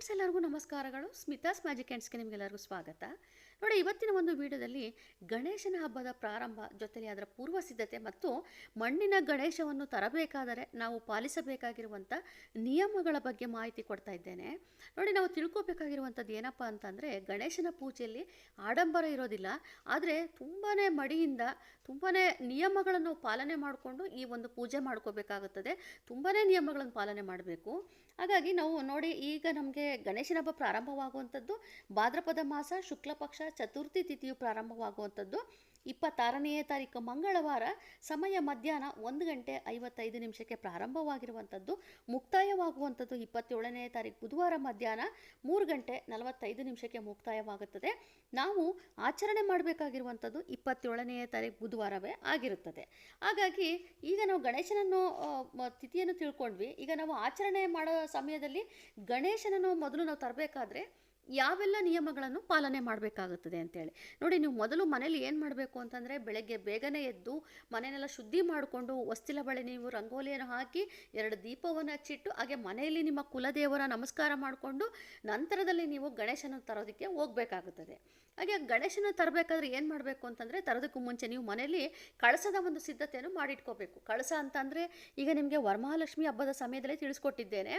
Friends ಎಲ್ಲರಿಗೂ ನಮಸ್ಕಾರಗಳು. Smitha's magic ಹ್ಯಾಂಡ್ಸ್ಗೆ ನಿಮಗೆಲ್ಲರಿಗೂ ಸ್ವಾಗತ. ನೋಡಿ, ಇವತ್ತಿನ ಒಂದು ವಿಡಿಯೋದಲ್ಲಿ ಗಣೇಶನ ಹಬ್ಬದ ಪ್ರಾರಂಭ ಜೊತೆಲಿ ಅದರ ಪೂರ್ವ ಸಿದ್ಧತೆ ಮತ್ತು ಮಣ್ಣಿನ ಗಣೇಶವನ್ನು ತರಬೇಕಾದರೆ ನಾವು ಪಾಲಿಸಬೇಕಾಗಿರುವಂಥ ನಿಯಮಗಳ ಬಗ್ಗೆ ಮಾಹಿತಿ ಕೊಡ್ತಾ ಇದ್ದೇನೆ. ನೋಡಿ, ನಾವು ತಿಳ್ಕೋಬೇಕಾಗಿರುವಂಥದ್ದು ಏನಪ್ಪ ಅಂತಂದರೆ, ಗಣೇಶನ ಪೂಜೆಯಲ್ಲಿ ಆಡಂಬರ ಇರೋದಿಲ್ಲ. ಆದರೆ ತುಂಬಾ ಮಡಿಯಿಂದ ತುಂಬಾ ನಿಯಮಗಳನ್ನು ಪಾಲನೆ ಮಾಡಿಕೊಂಡು ಈ ಒಂದು ಪೂಜೆ ಮಾಡ್ಕೋಬೇಕಾಗುತ್ತದೆ. ತುಂಬಾ ನಿಯಮಗಳನ್ನು ಪಾಲನೆ ಮಾಡಬೇಕು. ಹಾಗಾಗಿ ನಾವು ನೋಡಿ, ಈಗ ನಮಗೆ ಗಣೇಶನ ಹಬ್ಬ ಪ್ರಾರಂಭವಾಗುವಂಥದ್ದು ಭಾದ್ರಪದ ಮಾಸ ಶುಕ್ಲ ಪಕ್ಷ ಚತುರ್ಥಿ ತಿಥಿಯು ಪ್ರಾರಂಭವಾಗುವಂಥದ್ದು. ಇಪ್ಪತ್ತಾರನೆಯ ತಾರೀಕು ಮಂಗಳವಾರ ಸಮಯ ಮಧ್ಯಾಹ್ನ ಒಂದು ಗಂಟೆ ಐವತ್ತೈದು ನಿಮಿಷಕ್ಕೆ ಪ್ರಾರಂಭವಾಗಿರುವಂಥದ್ದು. ಮುಕ್ತಾಯವಾಗುವಂಥದ್ದು ಇಪ್ಪತ್ತೇಳನೇ ತಾರೀಕು ಬುಧವಾರ ಮಧ್ಯಾಹ್ನ ಮೂರು ಗಂಟೆ ನಲವತ್ತೈದು ನಿಮಿಷಕ್ಕೆ ಮುಕ್ತಾಯವಾಗುತ್ತದೆ. ನಾವು ಆಚರಣೆ ಮಾಡಬೇಕಾಗಿರುವಂಥದ್ದು ಇಪ್ಪತ್ತೇಳನೆಯ ತಾರೀಕು ಬುಧವಾರವೇ ಆಗಿರುತ್ತದೆ. ಹಾಗಾಗಿ ಈಗ ನಾವು ಗಣೇಶನನ್ನು ತಿಥಿಯನ್ನು ತಿಳ್ಕೊಂಡ್ವಿ. ಈಗ ನಾವು ಆಚರಣೆ ಮಾಡೋ ಸಮಯದಲ್ಲಿ ಗಣೇಶನನ್ನು ಮೊದಲು ನಾವು ತರಬೇಕಾದ್ರೆ ಯಾವೆಲ್ಲ ನಿಯಮಗಳನ್ನು ಪಾಲನೆ ಮಾಡಬೇಕಾಗುತ್ತದೆ ಅಂತೇಳಿ. ನೋಡಿ, ನೀವು ಮೊದಲು ಮನೇಲಿ ಏನು ಮಾಡಬೇಕು ಅಂತಂದರೆ, ಬೆಳಗ್ಗೆ ಬೇಗನೆ ಎದ್ದು ಮನೆಯನ್ನೆಲ್ಲ ಶುದ್ಧಿ ಮಾಡಿಕೊಂಡು ಹೊಸ್ತಿಲ ಬಳಿ ನೀವು ರಂಗೋಲಿಯನ್ನು ಹಾಕಿ ಎರಡು ದೀಪವನ್ನು ಹಚ್ಚಿಟ್ಟು, ಹಾಗೆ ಮನೆಯಲ್ಲಿ ನಿಮ್ಮ ಕುಲದೇವರ ನಮಸ್ಕಾರ ಮಾಡಿಕೊಂಡು ನಂತರದಲ್ಲಿ ನೀವು ಗಣೇಶನ ತರೋದಕ್ಕೆ ಹೋಗಬೇಕಾಗುತ್ತದೆ. ಹಾಗೆ ಗಣೇಶನ ತರಬೇಕಾದ್ರೆ ಏನು ಮಾಡಬೇಕು ಅಂತಂದರೆ ತರೋದಕ್ಕೂ ಮುಂಚೆ ನೀವು ಮನೆಯಲ್ಲಿ ಕಳಸದ ಒಂದು ಸಿದ್ಧತೆಯನ್ನು ಮಾಡಿಟ್ಕೋಬೇಕು. ಕಳಸ ಅಂತಂದರೆ ಈಗ ನಿಮಗೆ ವರಮಹಾಲಕ್ಷ್ಮಿ ಹಬ್ಬದ ಸಮಯದಲ್ಲಿ ತಿಳಿಸ್ಕೊಟ್ಟಿದ್ದೇನೆ.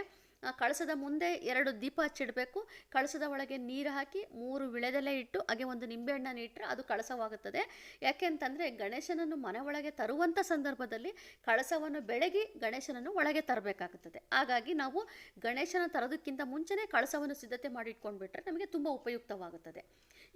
ಕಳಸದ ಮುಂದೆ ಎರಡು ದೀಪ ಹಚ್ಚಿಡಬೇಕು. ಕಳಸದ ಒಳಗೆ ನೀರು ಹಾಕಿ ಮೂರು ವಿಳೆದೆಲೆ ಇಟ್ಟು ಹಾಗೆ ಒಂದು ನಿಂಬೆಹಣ್ಣನ್ನು ಇಟ್ಟರೆ ಅದು ಕಳಸವಾಗುತ್ತದೆ. ಯಾಕೆ ಅಂತಂದರೆ ಗಣೇಶನನ್ನು ಮನೆ ಒಳಗೆ ತರುವಂಥ ಸಂದರ್ಭದಲ್ಲಿ ಕಳಸವನ್ನು ಬೆಳಗಿ ಗಣೇಶನನ್ನು ಒಳಗೆ ತರಬೇಕಾಗುತ್ತದೆ. ಹಾಗಾಗಿ ನಾವು ಗಣೇಶನ ತರೋದಕ್ಕಿಂತ ಮುಂಚೆನೇ ಕಳಸವನ್ನು ಸಿದ್ಧತೆ ಮಾಡಿ ಇಟ್ಕೊಂಡ್ಬಿಟ್ರೆ ನಮಗೆ ತುಂಬ ಉಪಯುಕ್ತವಾಗುತ್ತದೆ.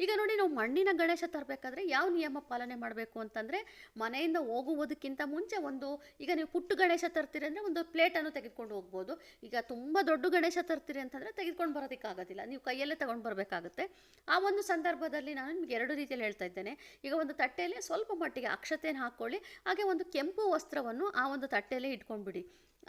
ಈಗ ನೋಡಿ ನಾವು ಮಣ್ಣಿನ ಗಣೇಶ ತರಬೇಕಾದ್ರೆ ಯಾವ ನಿಯಮ ಪಾಲನೆ ಮಾಡಬೇಕು ಅಂತಂದರೆ ಮನೆಯಿಂದ ಹೋಗುವುದಕ್ಕಿಂತ ಮುಂಚೆ ಒಂದು, ಈಗ ನೀವು ಪುಟ್ಟು ಗಣೇಶ ತರ್ತೀರಿ ಅಂದರೆ ಒಂದು ಪ್ಲೇಟನ್ನು ತೆಗೆದುಕೊಂಡು ಹೋಗ್ಬೋದು. ಈಗ ತುಂಬ ದೊಡ್ಡ ಗಣೇಶ ತರ್ತೀರಿ ಅಂತಂದರೆ ತೆಗೆದುಕೊಂಡು ಬರೋದಕ್ಕಾಗೋದಿಲ್ಲ. ನೀವು ಕೈಯಲ್ಲೇ ತಗೊಂಡು ಬರಬೇಕಾಗುತ್ತೆ. ಆ ಒಂದು ಸಂದರ್ಭದಲ್ಲಿ ನಾನು ನಿಮ್ಗೆ ಎರಡು ರೀತಿಯಲ್ಲಿ ಹೇಳ್ತಾ ಇದ್ದೇನೆ. ಈಗ ಒಂದು ತಟ್ಟೆಯಲ್ಲಿ ಸ್ವಲ್ಪ ಮಟ್ಟಿಗೆ ಅಕ್ಷತೆಯನ್ನು ಹಾಕ್ಕೊಳ್ಳಿ. ಹಾಗೆ ಒಂದು ಕೆಂಪು ವಸ್ತ್ರವನ್ನು ಆ ಒಂದು ತಟ್ಟೆಯಲ್ಲೇ ಇಟ್ಕೊಂಡ್ಬಿಡಿ.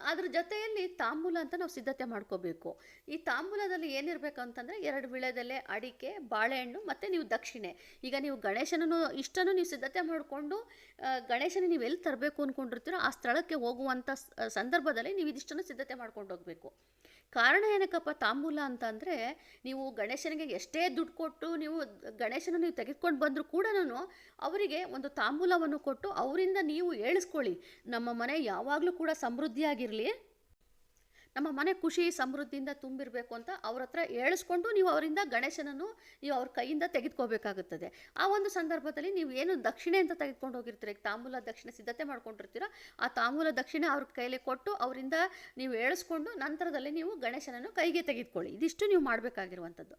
ಅದ್ರ ಜೊತೆಯಲ್ಲಿ ತಾಂಬೂಲ ಅಂತ ನಾವು ಸಿದ್ಧತೆ ಮಾಡ್ಕೋಬೇಕು. ಈ ತಾಂಬೂಲದಲ್ಲಿ ಏನಿರಬೇಕು ಅಂತಂದರೆ ಎರಡು ವಿಳೆದೆಲೆ, ಅಡಿಕೆ, ಬಾಳೆಹಣ್ಣು ಮತ್ತು ನೀವು ದಕ್ಷಿಣೆ. ಈಗ ನೀವು ಗಣೇಶನನ್ನು, ಇಷ್ಟನ್ನು ನೀವು ಸಿದ್ಧತೆ ಮಾಡಿಕೊಂಡು ಗಣೇಶನ ನೀವು ಎಲ್ಲಿ ತರಬೇಕು ಅಂದ್ಕೊಂಡಿರ್ತೀರೋ ಆ ಸ್ಥಳಕ್ಕೆ ಹೋಗುವಂಥ ಸಂದರ್ಭದಲ್ಲಿ ನೀವು ಇದಿಷ್ಟನ್ನು ಸಿದ್ಧತೆ ಮಾಡ್ಕೊಂಡು ಹೋಗಬೇಕು. ಕಾರಣ ಏನಕ್ಕಪ್ಪ ತಾಂಬೂಲ ಅಂತಂದರೆ ನೀವು ಗಣೇಶನಿಗೆ ಎಷ್ಟೇ ದುಡ್ಡು ಕೊಟ್ಟು ನೀವು ಗಣೇಶನ ನೀವು ತೆಗೆದುಕೊಂಡು ಬಂದರೂ ಕೂಡ ಅವರಿಗೆ ಒಂದು ತಾಂಬೂಲವನ್ನು ಕೊಟ್ಟು ಅವರಿಂದ ನೀವು ಹೇಳಿಸ್ಕೊಳ್ಳಿ, ನಮ್ಮ ಮನೆ ಯಾವಾಗಲೂ ಕೂಡ ಸಮೃದ್ಧಿಯಾಗಿರಲಿ. ನಮ್ಮ ಮನೆ ಖುಷಿ, ಸಮೃದ್ಧಿಯಿಂದ ತುಂಬಿರಬೇಕು ಅಂತ ಅವ್ರ ಹತ್ರ ಹೇಳಿಸ್ಕೊಂಡು ನೀವು ಅವರಿಂದ ಗಣೇಶನನ್ನು ನೀವು ಅವ್ರ ಕೈಯಿಂದ ತೆಗೆದುಕೋಬೇಕಾಗುತ್ತದೆ. ಆ ಒಂದು ಸಂದರ್ಭದಲ್ಲಿ ನೀವು ಏನು ದಕ್ಷಿಣೆ ಅಂತ ತೆಗೆದುಕೊಂಡು ಹೋಗಿರ್ತೀರ? ಈಗ ತಾಂಬೂಲ ದಕ್ಷಿಣೆ ಸಿದ್ಧತೆ ಮಾಡ್ಕೊಂಡಿರ್ತೀರ. ಆ ತಾಂಬೂಲ ದಕ್ಷಿಣೆ ಅವ್ರ ಕೈಲಿ ಕೊಟ್ಟು ಅವರಿಂದ ನೀವು ಹೇಳಿಸ್ಕೊಂಡು ನಂತರದಲ್ಲಿ ನೀವು ಗಣೇಶನನ್ನು ಕೈಗೆ ತೆಗೆದುಕೊಳ್ಳಿ. ಇದಿಷ್ಟು ನೀವು ಮಾಡಬೇಕಾಗಿರುವಂಥದ್ದು.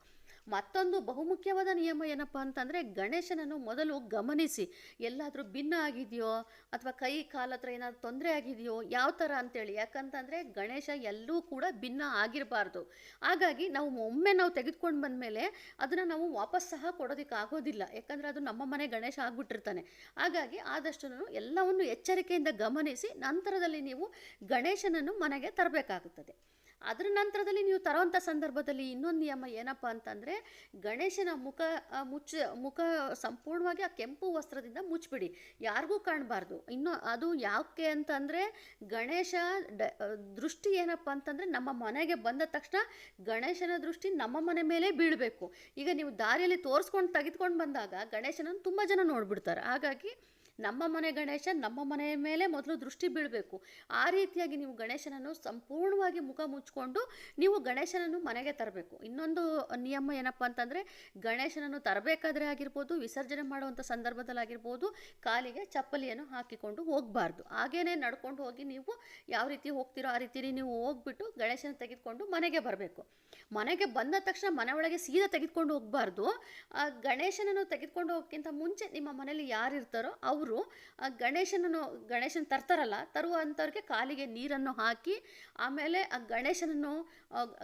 ಮತ್ತೊಂದು ಬಹುಮುಖ್ಯವಾದ ನಿಯಮ ಏನಪ್ಪ ಅಂತಂದರೆ ಗಣೇಶನನ್ನು ಮೊದಲು ಗಮನಿಸಿ, ಎಲ್ಲಾದರೂ ಭಿನ್ನ ಆಗಿದೆಯೋ ಅಥವಾ ಕೈ ಕಾಲ ಹತ್ರ ಏನಾದರೂ ತೊಂದರೆ ಆಗಿದೆಯೋ ಯಾವ ಥರ ಅಂತೇಳಿ. ಯಾಕಂತಂದರೆ ಗಣೇಶ ಎಲ್ಲೂ ಕೂಡ ಭಿನ್ನ ಆಗಿರಬಾರ್ದು. ಹಾಗಾಗಿ ನಾವು ಒಮ್ಮೆ ನಾವು ತೆಗೆದುಕೊಂಡು ಬಂದಮೇಲೆ ಅದನ್ನು ನಾವು ವಾಪಸ್ ಸಹ ಕೊಡೋದಕ್ಕೆ ಆಗೋದಿಲ್ಲ. ಯಾಕಂದರೆ ಅದು ನಮ್ಮ ಮನೆ ಗಣೇಶ ಆಗಿಬಿಟ್ಟಿರ್ತಾನೆ. ಹಾಗಾಗಿ ಆದಷ್ಟು ಎಲ್ಲವನ್ನು ಎಚ್ಚರಿಕೆಯಿಂದ ಗಮನಿಸಿ ನಂತರದಲ್ಲಿ ನೀವು ಗಣೇಶನನ್ನು ಮನೆಗೆ ತರಬೇಕಾಗುತ್ತದೆ. ಅದರ ನಂತರದಲ್ಲಿ ನೀವು ತರೋವಂಥ ಸಂದರ್ಭದಲ್ಲಿ ಇನ್ನೊಂದು ನಿಯಮ ಏನಪ್ಪ ಅಂತಂದರೆ, ಗಣೇಶನ ಮುಖ ಮುಚ್ಚ, ಮುಖ ಸಂಪೂರ್ಣವಾಗಿ ಆ ಕೆಂಪು ವಸ್ತ್ರದಿಂದ ಮುಚ್ಚಿಬಿಡಿ. ಯಾರಿಗೂ ಕಾಣಬಾರ್ದು. ಇನ್ನು ಅದು ಯಾಕೆ ಅಂತಂದರೆ, ಗಣೇಶ ದೃಷ್ಟಿ ಏನಪ್ಪ ಅಂತಂದರೆ ನಮ್ಮ ಮನೆಗೆ ಬಂದ ತಕ್ಷಣ ಗಣೇಶನ ದೃಷ್ಟಿ ನಮ್ಮ ಮನೆ ಮೇಲೆ ಬೀಳಬೇಕು. ಈಗ ನೀವು ದಾರಿಯಲ್ಲಿ ತೋರಿಸ್ಕೊಂಡು, ತೆಗೆದುಕೊಂಡು ಬಂದಾಗ ಗಣೇಶನನ್ನು ತುಂಬ ಜನ ನೋಡ್ಬಿಡ್ತಾರೆ. ಹಾಗಾಗಿ ನಮ್ಮ ಮನೆ ಗಣೇಶ, ನಮ್ಮ ಮನೆಯ ಮೇಲೆ ಮೊದಲು ದೃಷ್ಟಿ ಬೀಳಬೇಕು. ಆ ರೀತಿಯಾಗಿ ನೀವು ಗಣೇಶನನ್ನು ಸಂಪೂರ್ಣವಾಗಿ ಮುಖ ಮುಚ್ಕೊಂಡು ನೀವು ಗಣೇಶನನ್ನು ಮನೆಗೆ ತರಬೇಕು. ಇನ್ನೊಂದು ನಿಯಮ ಏನಪ್ಪ ಅಂತಂದರೆ, ಗಣೇಶನನ್ನು ತರಬೇಕಾದ್ರೆ ಆಗಿರ್ಬೋದು, ವಿಸರ್ಜನೆ ಮಾಡುವಂಥ ಸಂದರ್ಭದಲ್ಲಿ ಆಗಿರ್ಬೋದು, ಕಾಲಿಗೆ ಚಪ್ಪಲಿಯನ್ನು ಹಾಕಿಕೊಂಡು ಹೋಗಬಾರ್ದು. ಹಾಗೇನೆ ನಡ್ಕೊಂಡು ಹೋಗಿ ನೀವು ಯಾವ ರೀತಿ ಹೋಗ್ತೀರೋ ಆ ರೀತಿ ನೀವು ಹೋಗ್ಬಿಟ್ಟು ಗಣೇಶನ ತೆಗೆದುಕೊಂಡು ಮನೆಗೆ ಬರಬೇಕು. ಮನೆಗೆ ಬಂದ ತಕ್ಷಣ ಮನೆ ಒಳಗೆ ಸೀದಾ ತೆಗೆದುಕೊಂಡು ಹೋಗಬಾರ್ದು. ಗಣೇಶನನ್ನು ತೆಗೆದುಕೊಂಡು ಹೋಗೋಕ್ಕಿಂತ ಮುಂಚೆ ನಿಮ್ಮ ಮನೇಲಿ ಯಾರು ಇರ್ತಾರೋ ಅವರು ಗಣೇಶನನ್ನು, ಗಣೇಶನ ತರ್ತಾರಲ್ಲ, ತರುವಂಥವ್ರಿಗೆ ಕಾಲಿಗೆ ನೀರನ್ನು ಹಾಕಿ, ಆಮೇಲೆ ಆ ಗಣೇಶನನ್ನು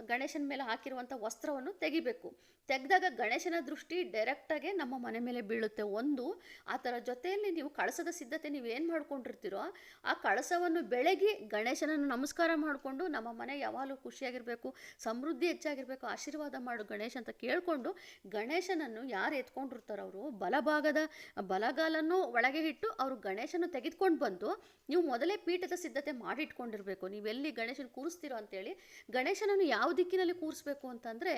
ಗಣೇಶನ ಮೇಲೆ ಹಾಕಿರುವಂಥ ವಸ್ತ್ರವನ್ನು ತೆಗಿಬೇಕು. ತೆಗೆದಾಗ ಗಣೇಶನ ದೃಷ್ಟಿ ಡೈರೆಕ್ಟಾಗೆ ನಮ್ಮ ಮನೆ ಮೇಲೆ ಬೀಳುತ್ತೆ. ಒಂದು, ಆ ಥರ ಜೊತೆಯಲ್ಲಿ ನೀವು ಕಳಸದ ಸಿದ್ಧತೆ ನೀವು ಏನು ಮಾಡ್ಕೊಂಡಿರ್ತೀರೋ, ಆ ಕಳಸವನ್ನು ಬೆಳಗ್ಗೆ ಗಣೇಶನನ್ನು ನಮಸ್ಕಾರ ಮಾಡಿಕೊಂಡು ನಮ್ಮ ಮನೆ ಯಾವಾಗಲೂ ಖುಷಿಯಾಗಿರಬೇಕು, ಸಮೃದ್ಧಿ ಹೆಚ್ಚಾಗಿರಬೇಕು, ಆಶೀರ್ವಾದ ಮಾಡು ಗಣೇಶ ಅಂತ ಕೇಳಿಕೊಂಡು ಗಣೇಶನನ್ನು ಯಾರು ಎತ್ಕೊಂಡಿರ್ತಾರೋ ಅವರು, ಬಲಭಾಗದ, ಬಲಗಾಲನ್ನು ಒಳಗೆ ಇಟ್ಟು ಅವರು ಗಣೇಶನ ತೆಗೆದುಕೊಂಡು ಬಂದು ನೀವು ಮೊದಲೇ ಪೀಠದ ಸಿದ್ಧತೆ ಮಾಡಿಟ್ಕೊಂಡಿರಬೇಕು. ನೀವೆಲ್ಲಿ ಗಣೇಶನ ಕೂರಿಸ್ತೀರೋ ಅಂತೇಳಿ ಗಣೇಶನನ್ನು ಯಾವ ದಿಕ್ಕಿನಲ್ಲಿ ಕೂರಿಸ್ಬೇಕು ಅಂತಂದರೆ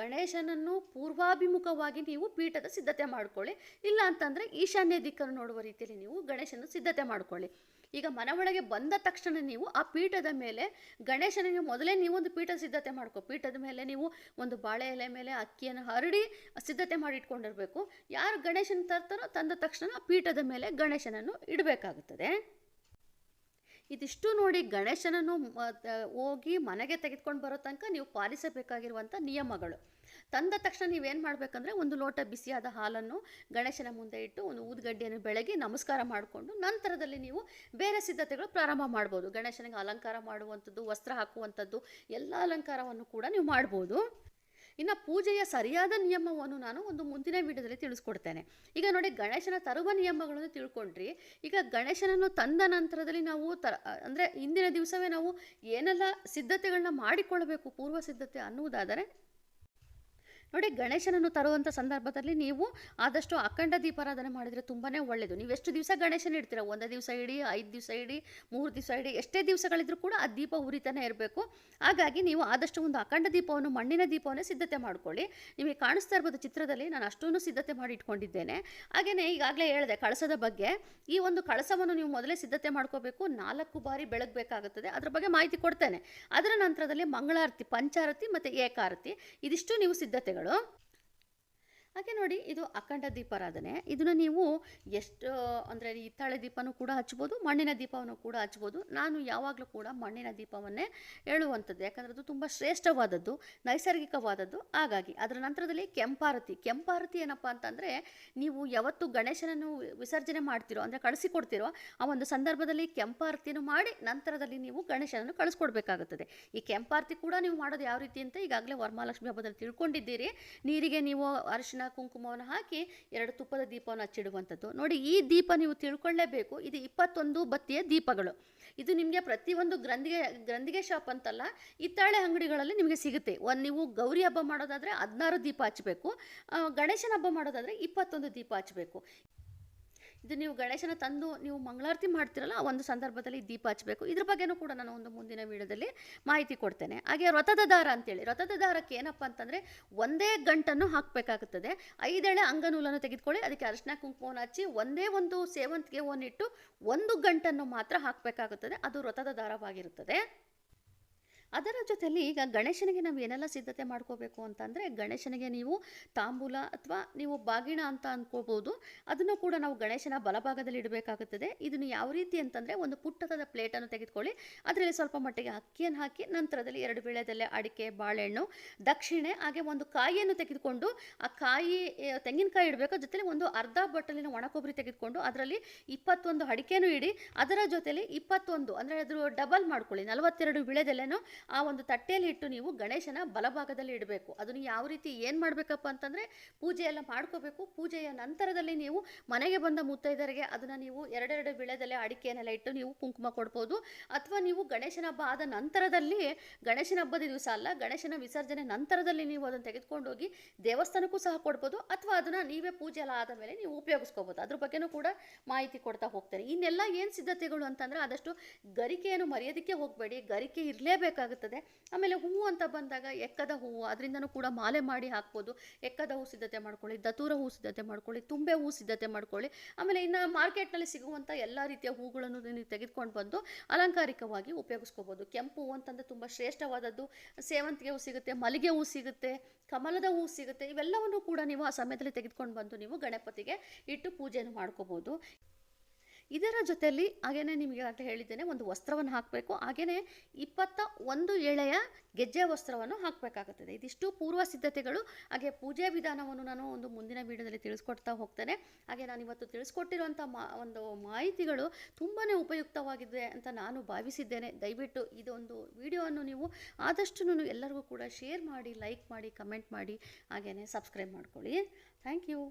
ಗಣೇಶನನ್ನು ಪೂರ್ವಾಭಿಮುಖವಾಗಿ ನೀವು ಪೀಠದ ಸಿದ್ಧತೆ ಮಾಡ್ಕೊಳ್ಳಿ. ಇಲ್ಲ ಅಂತಂದರೆ ಈಶಾನ್ಯ ದಿಕ್ಕನ್ನು ನೋಡುವ ರೀತಿಯಲ್ಲಿ ನೀವು ಗಣೇಶನ ಸಿದ್ಧತೆ ಮಾಡ್ಕೊಳ್ಳಿ. ಈಗ ಮನೆ ಬಂದ ತಕ್ಷಣ ನೀವು ಆ ಪೀಠದ ಮೇಲೆ ಗಣೇಶನಿಗೆ ಮೊದಲೇ ನೀವು ಒಂದು ಪೀಠ ಸಿದ್ಧತೆ ಮಾಡ್ಕೊ ಪೀಠದ ಮೇಲೆ ನೀವು ಒಂದು ಬಾಳೆ ಎಲೆ ಮೇಲೆ ಅಕ್ಕಿಯನ್ನು ಹರಡಿ ಸಿದ್ಧತೆ ಮಾಡಿ ಇಟ್ಕೊಂಡಿರಬೇಕು. ಯಾರು ಗಣೇಶನ ತರ್ತಾರೋ ತಂದ ತಕ್ಷಣ ಪೀಠದ ಮೇಲೆ ಗಣೇಶನನ್ನು ಇಡಬೇಕಾಗುತ್ತದೆ. ಇದಿಷ್ಟು ನೋಡಿ ಗಣೇಶನನ್ನು ಹೋಗಿ ಮನೆಗೆ ತೆಗೆದುಕೊಂಡು ಬರೋ ತನಕ ನೀವು ಪಾಲಿಸಬೇಕಾಗಿರುವಂಥ ನಿಯಮಗಳು. ತಂದ ತಕ್ಷಣ ನೀವೇನು ಮಾಡಬೇಕಂದ್ರೆ ಒಂದು ಲೋಟ ಬಿಸಿಯಾದ ಹಾಲನ್ನು ಗಣೇಶನ ಮುಂದೆ ಇಟ್ಟು ಒಂದು ಊದುಗಡ್ಡೆಯನ್ನು ಬೆಳಗ್ಗೆ ನಮಸ್ಕಾರ ಮಾಡಿಕೊಂಡು ನಂತರದಲ್ಲಿ ನೀವು ಬೇರೆ ಸಿದ್ಧತೆಗಳು ಪ್ರಾರಂಭ ಮಾಡ್ಬೋದು. ಗಣೇಶನಿಗೆ ಅಲಂಕಾರ ಮಾಡುವಂಥದ್ದು, ವಸ್ತ್ರ ಹಾಕುವಂಥದ್ದು, ಎಲ್ಲ ಅಲಂಕಾರವನ್ನು ಕೂಡ ನೀವು ಮಾಡ್ಬೋದು. ಇನ್ನು ಪೂಜೆಯ ಸರಿಯಾದ ನಿಯಮವನ್ನು ನಾನು ಒಂದು ಮುಂದಿನ ವಿಡಿಯೋದಲ್ಲಿ ತಿಳಿಸ್ಕೊಡ್ತೇನೆ. ಈಗ ನೋಡಿ, ಗಣೇಶನ ತರುವ ನಿಯಮಗಳನ್ನು ತಿಳ್ಕೊಂಡ್ರಿ. ಈಗ ಗಣೇಶನನ್ನು ತಂದ ನಂತರದಲ್ಲಿ ನಾವು ತರ ಅಂದರೆ ಇಂದಿನ ದಿವಸವೇ ನಾವು ಏನೆಲ್ಲ ಸಿದ್ಧತೆಗಳನ್ನ ಮಾಡಿಕೊಳ್ಳಬೇಕು, ಪೂರ್ವ ಸಿದ್ಧತೆ ಅನ್ನುವುದಾದರೆ? ನೋಡಿ ಗಣೇಶನನ್ನು ತರುವಂಥ ಸಂದರ್ಭದಲ್ಲಿ ನೀವು ಆದಷ್ಟು ಅಖಂಡ ದೀಪಾರಾಧನೆ ಮಾಡಿದರೆ ತುಂಬಾ ಒಳ್ಳೆಯದು ನೀವು ಎಷ್ಟು ದಿವಸ ಗಣೇಶನ ಇಡ್ತೀರ? ಒಂದೇ ದಿವಸ ಇಡಿ, ಐದು ದಿವಸ ಇಡಿ, ಮೂರು ದಿವಸ ಇಡಿ, ಎಷ್ಟೇ ದಿವಸಗಳಿದ್ರೂ ಕೂಡ ಆ ದೀಪ ಉರಿತಾನೆ ಇರಬೇಕು. ಹಾಗಾಗಿ ನೀವು ಆದಷ್ಟು ಒಂದು ಅಖಂಡ ದೀಪವನ್ನು, ಮಣ್ಣಿನ ದೀಪವನ್ನು ಸಿದ್ಧತೆ ಮಾಡ್ಕೊಳ್ಳಿ. ನಿಮಗೆ ಕಾಣಿಸ್ತಾ ಇರ್ಬೋದು ಚಿತ್ರದಲ್ಲಿ, ನಾನು ಅಷ್ಟೂ ಸಿದ್ಧತೆ ಮಾಡಿ ಇಟ್ಕೊಂಡಿದ್ದೇನೆ. ಹಾಗೆಯೇ ಈಗಾಗಲೇ ಹೇಳಿದೆ, ಕಳಸದ ಬಗ್ಗೆ. ಈ ಒಂದು ಕಳಸವನ್ನು ನೀವು ಮೊದಲೇ ಸಿದ್ಧತೆ ಮಾಡ್ಕೋಬೇಕು. ನಾಲ್ಕು ಬಾರಿ ಬೆಳಗಬೇಕಾಗುತ್ತದೆ. ಅದರ ಬಗ್ಗೆ ಮಾಹಿತಿ ಕೊಡ್ತೇನೆ. ಅದರ ನಂತರದಲ್ಲಿ ಮಂಗಳಾರತಿ, ಪಂಚಾರತಿ ಮತ್ತು ಏಕಾರತಿ, ಇದಿಷ್ಟು ನೀವು ಸಿದ್ಧತೆಗಳು. ಧನ್ಯವಾದಗಳು ಹಾಗೆ ನೋಡಿ, ಇದು ಅಖಂಡ ದೀಪಾರಾಧನೆ ಇದನ್ನು ನೀವು ಎಷ್ಟು ಅಂದರೆ ಹಿತ್ತಾಳೆ ದೀಪನೂ ಕೂಡ ಹಚ್ಬೋದು, ಮಣ್ಣಿನ ದೀಪವನ್ನು ಕೂಡ ಹಚ್ಬೋದು. ನಾನು ಯಾವಾಗಲೂ ಕೂಡ ಮಣ್ಣಿನ ದೀಪವನ್ನೇ ಹೇಳುವಂಥದ್ದು. ಯಾಕಂದರೆ ಅದು ತುಂಬ ಶ್ರೇಷ್ಠವಾದದ್ದು, ನೈಸರ್ಗಿಕವಾದದ್ದು. ಹಾಗಾಗಿ ಅದರ ನಂತರದಲ್ಲಿ ಕೆಂಪಾರತಿ. ಕೆಂಪಾರತಿ ಏನಪ್ಪ ಅಂತಂದರೆ, ನೀವು ಯಾವತ್ತು ಗಣೇಶನನ್ನು ವಿಸರ್ಜನೆ ಮಾಡ್ತೀರೋ, ಅಂದರೆ ಕಳಿಸಿಕೊಡ್ತೀರೋ, ಆ ಒಂದು ಸಂದರ್ಭದಲ್ಲಿ ಕೆಂಪಾರತಿಯನ್ನು ಮಾಡಿ, ನಂತರದಲ್ಲಿ ನೀವು ಗಣೇಶನನ್ನು ಕಳಿಸ್ಕೊಡ್ಬೇಕಾಗುತ್ತದೆ. ಈ ಕೆಂಪಾರತಿ ಕೂಡ ನೀವು ಮಾಡೋದು ಯಾವ ರೀತಿ ಅಂತ ಈಗಾಗಲೇ ವರಮಹಾಲಕ್ಷ್ಮಿ ಹಬ್ಬದಲ್ಲಿ ತಿಳ್ಕೊಂಡಿದ್ದೀರಿ. ನೀರಿಗೆ ನೀವು ಅರಿಶಿನ ಕುಂಕುಮವನ್ನು ಹಾಕಿ ಎರಡು ತುಪ್ಪದ ದೀಪವನ್ನು ಹಚ್ಚಿಡುವಂಥದ್ದು. ನೋಡಿ, ಈ ದೀಪ ನೀವು ತಿಳ್ಕೊಳ್ಳೇಬೇಕು. ಇದು ಇಪ್ಪತ್ತೊಂದು ಬತ್ತಿಯ ದೀಪಗಳು. ಇದು ನಿಮಗೆ ಪ್ರತಿಯೊಂದು ಗ್ರಂಥಿಗೆ ಗ್ರಂಥಿಗೆ ಶಾಪ್ ಅಂತಲ್ಲ, ಹಿತ್ತಾಳೆ ಅಂಗಡಿಗಳಲ್ಲಿ ನಿಮಗೆ ಸಿಗುತ್ತೆ. ಒಂದು ನೀವು ಗೌರಿ ಹಬ್ಬ ಮಾಡೋದಾದರೆ ಹದಿನಾರು ದೀಪ ಹಚ್ಚಬೇಕು. ಗಣೇಶನ ಹಬ್ಬ ಮಾಡೋದಾದರೆ ಇಪ್ಪತ್ತೊಂದು ದೀಪ ಹಚ್ಚಬೇಕು. ಇದು ನೀವು ಗಣೇಶನ ತಂದು ನೀವು ಮಂಗಳಾರತಿ ಮಾಡ್ತಿರಲ್ಲ ಒಂದು ಸಂದರ್ಭದಲ್ಲಿ ದೀಪ ಹಚ್ಚಬೇಕು. ಇದ್ರ ಬಗ್ಗೆನೂ ಕೂಡ ನಾನು ಒಂದು ಮುಂದಿನ ವಿಡಿಯೋದಲ್ಲಿ ಮಾಹಿತಿ ಕೊಡ್ತೇನೆ. ಹಾಗೆ ರಥದ ದಾರ ಅಂತೇಳಿ. ರಥದ ದಾರಕ್ಕೆ ಏನಪ್ಪ ಅಂತಂದರೆ ಒಂದೇ ಗಂಟನ್ನು ಹಾಕಬೇಕಾಗುತ್ತದೆ ಐದೆಳೆ ಅಂಗನೂಲನ್ನು ತೆಗೆದುಕೊಳ್ಳಿ, ಅದಕ್ಕೆ ಅರಿಶಿನ, ಕುಂಕುಮವನ್ನು ಹಚ್ಚಿ ಒಂದೇ ಒಂದು ಸೇವಂತಿಗೆ ಹೂವನ್ನಿಟ್ಟು ಒಂದು ಗಂಟನ್ನು ಮಾತ್ರ ಹಾಕಬೇಕಾಗುತ್ತದೆ ಅದು ರಥದ ದಾರವಾಗಿರುತ್ತದೆ. ಅದರ ಜೊತೆಯಲ್ಲಿ ಈಗ ಗಣೇಶನಿಗೆ ನಾವು ಏನೆಲ್ಲ ಸಿದ್ಧತೆ ಮಾಡ್ಕೋಬೇಕು ಅಂತಂದರೆ, ಗಣೇಶನಿಗೆ ನೀವು ತಾಂಬೂಲ ಅಥವಾ ನೀವು ಬಾಗಿಣ ಅಂತ ಅಂದ್ಕೋಬೋದು ಅದನ್ನು ಕೂಡ ನಾವು ಗಣೇಶನ ಬಲಭಾಗದಲ್ಲಿ ಇಡಬೇಕಾಗುತ್ತದೆ. ಇದನ್ನು ಯಾವ ರೀತಿ ಅಂತಂದರೆ ಒಂದು ಪುಟ್ಟದ ಪ್ಲೇಟನ್ನು ತೆಗೆದುಕೊಳ್ಳಿ. ಅದರಲ್ಲಿ ಸ್ವಲ್ಪ ಮಟ್ಟಿಗೆ ಅಕ್ಕಿಯನ್ನು ಹಾಕಿ ನಂತರದಲ್ಲಿ ಎರಡು ವೀಳ್ಯದೆಲೆ ಅಡಿಕೆ, ಬಾಳೆಹಣ್ಣು, ದಕ್ಷಿಣೆ, ಹಾಗೆ ಒಂದು ಕಾಯಿಯನ್ನು ತೆಗೆದುಕೊಂಡು ಆ ಕಾಯಿ ತೆಂಗಿನಕಾಯಿ ಇಡಬೇಕು? ಜೊತೆಲಿ ಒಂದು ಅರ್ಧ ಬಟ್ಟಲಿನ ಒಣ ಕೊಬ್ಬರಿ ತೆಗೆದುಕೊಂಡು ಅದರಲ್ಲಿ ಇಪ್ಪತ್ತೊಂದು ಅಡಿಕೆನೂ ಇಡಿ, ಅದರ ಜೊತೆಯಲ್ಲಿ ಇಪ್ಪತ್ತೊಂದು ಅಂದರೆ ಅದ್ರ ಡಬಲ್ ಮಾಡ್ಕೊಳ್ಳಿ. ನಲವತ್ತೆರಡು ವೀಳ್ಯದೆಲೆನೂ ಆ ಒಂದು ತಟ್ಟೆಯಲ್ಲಿ ಇಟ್ಟು ನೀವು ಗಣೇಶನ ಬಲಭಾಗದಲ್ಲಿ ಇಡಬೇಕು. ಅದನ್ನು ಯಾವ ರೀತಿ ಏನು ಮಾಡಬೇಕಪ್ಪ ಅಂತಂದರೆ ಪೂಜೆ ಮಾಡ್ಕೋಬೇಕು. ಪೂಜೆಯ ನಂತರದಲ್ಲಿ ನೀವು ಮನೆಗೆ ಬಂದ ಮುತ್ತೈದರಿಗೆ ಅದನ್ನು ನೀವು ಎರಡೆರಡು ಬಿಳೆದಲ್ಲಿ ಅಡಿಕೆಯನ್ನೆಲ್ಲ ಇಟ್ಟು ನೀವು ಕುಂಕುಮ ಕೊಡ್ಬೋದು. ಅಥವಾ ನೀವು ಗಣೇಶನ ಹಬ್ಬ ಆದ ನಂತರದಲ್ಲಿ, ಗಣೇಶನ ಹಬ್ಬದ ದಿವಸ ಅಲ್ಲ, ಗಣೇಶನ ವಿಸರ್ಜನೆ ನಂತರದಲ್ಲಿ ನೀವು ಅದನ್ನು ತೆಗೆದುಕೊಂಡೋಗಿ ದೇವಸ್ಥಾನಕ್ಕೂ ಸಹ ಕೊಡ್ಬೋದು. ಅಥವಾ ಅದನ್ನು ನೀವೇ ಪೂಜೆ ಎಲ್ಲ ಆದ ಮೇಲೆ ನೀವು ಉಪಯೋಗಿಸ್ಕೋಬೋದು. ಅದ್ರ ಬಗ್ಗೆನೂ ಕೂಡ ಮಾಹಿತಿ ಕೊಡ್ತಾ ಹೋಗ್ತಾರೆ ಇನ್ನೆಲ್ಲ ಏನು ಸಿದ್ಧತೆಗಳು ಅಂತಂದರೆ ಆದಷ್ಟು ಗರಿಕೆಯನ್ನು ಮರೆಯೋದಕ್ಕೆ ಹೋಗಬೇಡಿ. ಗರಿಕೆ ಇರಲೇಬೇಕಾಗುತ್ತದೆ ಆಮೇಲೆ ಹೂವು ಅಂತ ಬಂದಾಗ ಎಕ್ಕದ ಹೂವು, ಅದರಿಂದನೂ ಕೂಡ ಮಾಲೆ ಮಾಡಿ ಹಾಕ್ಬೋದು. ಎಕ್ಕದ ಹೂ ಸಿದ್ಧತೆ ಮಾಡ್ಕೊಳ್ಳಿ, ದತೂರ ಹೂ ಸಿದ್ಧತೆ ಮಾಡ್ಕೊಳ್ಳಿ, ತುಂಬೆ ಹೂ ಸಿದ್ಧತೆ ಮಾಡ್ಕೊಳ್ಳಿ. ಆಮೇಲೆ ಇನ್ನು ಮಾರ್ಕೆಟ್ನಲ್ಲಿ ಸಿಗುವಂಥ ಎಲ್ಲ ರೀತಿಯ ಹೂಗಳನ್ನು ನೀವು ತೆಗೆದುಕೊಂಡು ಬಂದು ಅಲಂಕಾರಿಕವಾಗಿ ಉಪಯೋಗಿಸ್ಕೋಬೋದು. ಕೆಂಪು ಹೂ ಅಂತಂದರೆ ತುಂಬ ಶ್ರೇಷ್ಠವಾದದ್ದು. ಸೇವಂತಿಗೆ ಹೂ ಸಿಗುತ್ತೆ, ಮಲ್ಲಿಗೆ ಹೂ ಸಿಗುತ್ತೆ, ಕಮಲದ ಹೂ ಸಿಗುತ್ತೆ. ಇವೆಲ್ಲವನ್ನು ಕೂಡ ನೀವು ಆ ಸಮಯದಲ್ಲಿ ತೆಗೆದುಕೊಂಡು ಬಂದು ನೀವು ಗಣಪತಿಗೆ ಇಟ್ಟು ಪೂಜೆಯನ್ನು ಮಾಡ್ಕೋಬೋದು. ಇದರ ಜೊತೆಯಲ್ಲಿ ಹಾಗೇನೆ ನಿಮಗೆ ಆಗಲೇ ಹೇಳಿದ್ದೇನೆ, ಒಂದು ವಸ್ತ್ರವನ್ನು ಹಾಕಬೇಕು. ಹಾಗೆಯೇ ಇಪ್ಪತ್ತ ಒಂದು ಎಳೆಯ ಗೆಜ್ಜೆ ವಸ್ತ್ರವನ್ನು ಹಾಕಬೇಕಾಗುತ್ತದೆ. ಇದಿಷ್ಟು ಪೂರ್ವ ಸಿದ್ಧತೆಗಳು. ಹಾಗೆ ಪೂಜೆ ವಿಧಾನವನ್ನು ನಾನು ಒಂದು ಮುಂದಿನ ವಿಡಿಯೋದಲ್ಲಿ ತಿಳಿಸ್ಕೊಡ್ತಾ ಹೋಗ್ತೇನೆ. ಹಾಗೆ ನಾನು ಇವತ್ತು ತಿಳಿಸ್ಕೊಟ್ಟಿರುವಂಥ ಮಾ, ಒಂದು ಮಾಹಿತಿಗಳು ತುಂಬಾ ಉಪಯುಕ್ತವಾಗಿದೆ ಅಂತ ನಾನು ಭಾವಿಸಿದ್ದೇನೆ. ದಯವಿಟ್ಟು ಇದೊಂದು ವಿಡಿಯೋವನ್ನು ನೀವು ಆದಷ್ಟು ಎಲ್ಲರಿಗೂ ಕೂಡ ಶೇರ್ ಮಾಡಿ, ಲೈಕ್ ಮಾಡಿ, ಕಮೆಂಟ್ ಮಾಡಿ ಹಾಗೆಯೇ ಸಬ್ಸ್ಕ್ರೈಬ್ ಮಾಡ್ಕೊಳ್ಳಿ. Thank you.